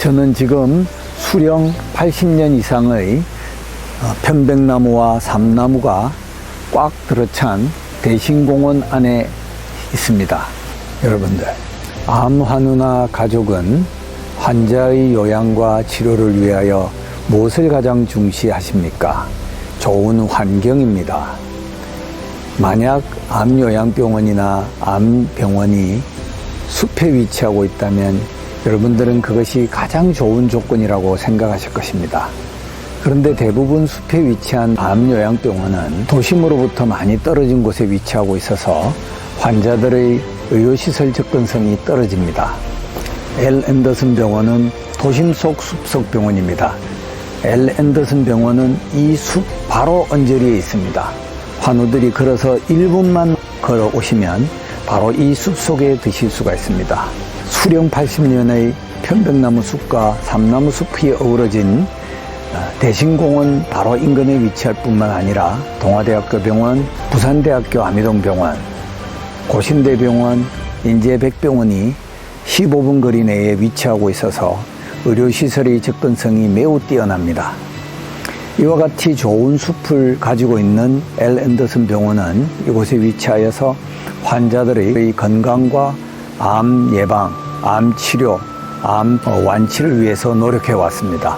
저는 지금 수령 80년 이상의 어, 편백나무와 삼나무가 꽉 들어찬 대신공원 안에 있습니다. 여러분들, 암환우나 가족은 환자의 요양과 치료를 위하여 무엇을 가장 중시하십니까? 좋은 환경입니다. 만약 암요양병원이나 암병원이 숲에 위치하고 있다면 여러분들은 그것이 가장 좋은 조건이라고 생각하실 것입니다. 그런데 대부분 숲에 위치한 암 요양병원은 도심으로부터 많이 떨어진 곳에 위치하고 있어서 환자들의 의료시설 접근성이 떨어집니다. 엘 앤더슨 병원은 도심 속 숲속 병원입니다. 엘 앤더슨 병원은 이 숲 바로 언저리에 있습니다. 환우들이 걸어서 1분만 걸어 오시면 바로 이 숲 속에 드실 수가 있습니다. 수령 80년의 편백나무 숲과 삼나무 숲이 어우러진 어, 대신공원 바로 인근에 위치할 뿐만 아니라 동아대학교 병원, 부산대학교 아미동병원, 고신대병원, 인제백병원이 15분 거리 내에 위치하고 있어서 의료시설의 접근성이 매우 뛰어납니다. 이와 같이 좋은 숲을 가지고 있는 엘 앤더슨 병원은 이곳에 위치하여서 환자들의 건강과 암 예방, 암 치료, 암 완치를 위해서 노력해 왔습니다.